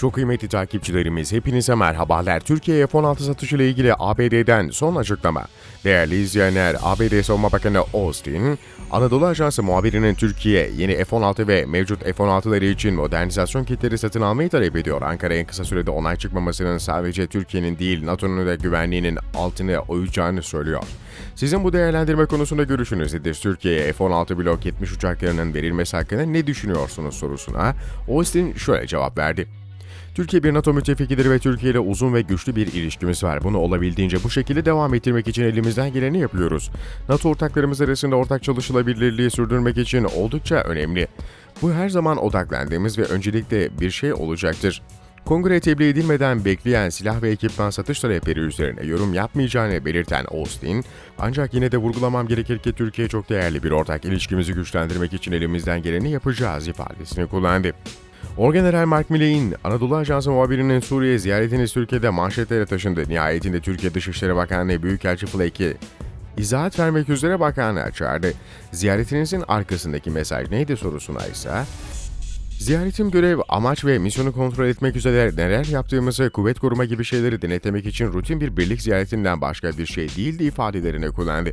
Çok kıymetli takipçilerimiz hepinize merhabalar. Türkiye F-16 satışı ile ilgili ABD'den son açıklama. Değerli izleyenler, ABD Savunma Bakanı Austin, Anadolu Ajansı muhabirinin Türkiye yeni F-16 ve mevcut F-16'ları için modernizasyon kitleri satın almayı talep ediyor. Ankara en kısa sürede onay çıkmamasının sadece Türkiye'nin değil NATO'nun da güvenliğinin altını oyacağını söylüyor. Sizin bu değerlendirme konusunda görüşünüz nedir? Türkiye'ye F-16 Blok 70 uçaklarının verilmesi hakkında ne düşünüyorsunuz sorusuna Austin şöyle cevap verdi. Türkiye bir NATO müttefikidir ve Türkiye ile uzun ve güçlü bir ilişkimiz var. Bunu olabildiğince bu şekilde devam ettirmek için elimizden geleni yapıyoruz. NATO ortaklarımız arasında ortak çalışılabilirliği sürdürmek için oldukça önemli. Bu her zaman odaklandığımız ve öncelikle bir şey olacaktır. Kongre tebliğ edilmeden bekleyen silah ve ekipman satış talepleri üzerine yorum yapmayacağını belirten Austin, ancak yine de vurgulamam gerekir ki Türkiye çok değerli bir ortak ilişkimizi güçlendirmek için elimizden geleni yapacağız ifadesini kullandı. Orgeneral Mark Milley'in Anadolu Ajansı muhabirinin Suriye ziyaretini Türkiye'de manşetlere taşındı. Nihayetinde Türkiye Dışişleri Bakanlığı Büyükelçi Flake'i izahat vermek üzere bakanlığa çağırdı. Ziyaretinizin arkasındaki mesaj neydi sorusuna ise Ziyaretim görev, amaç ve misyonu kontrol etmek üzere neler yaptığımızı, kuvvet koruma gibi şeyleri denetlemek için rutin bir birlik ziyaretinden başka bir şey değildi ifadelerini kullandı.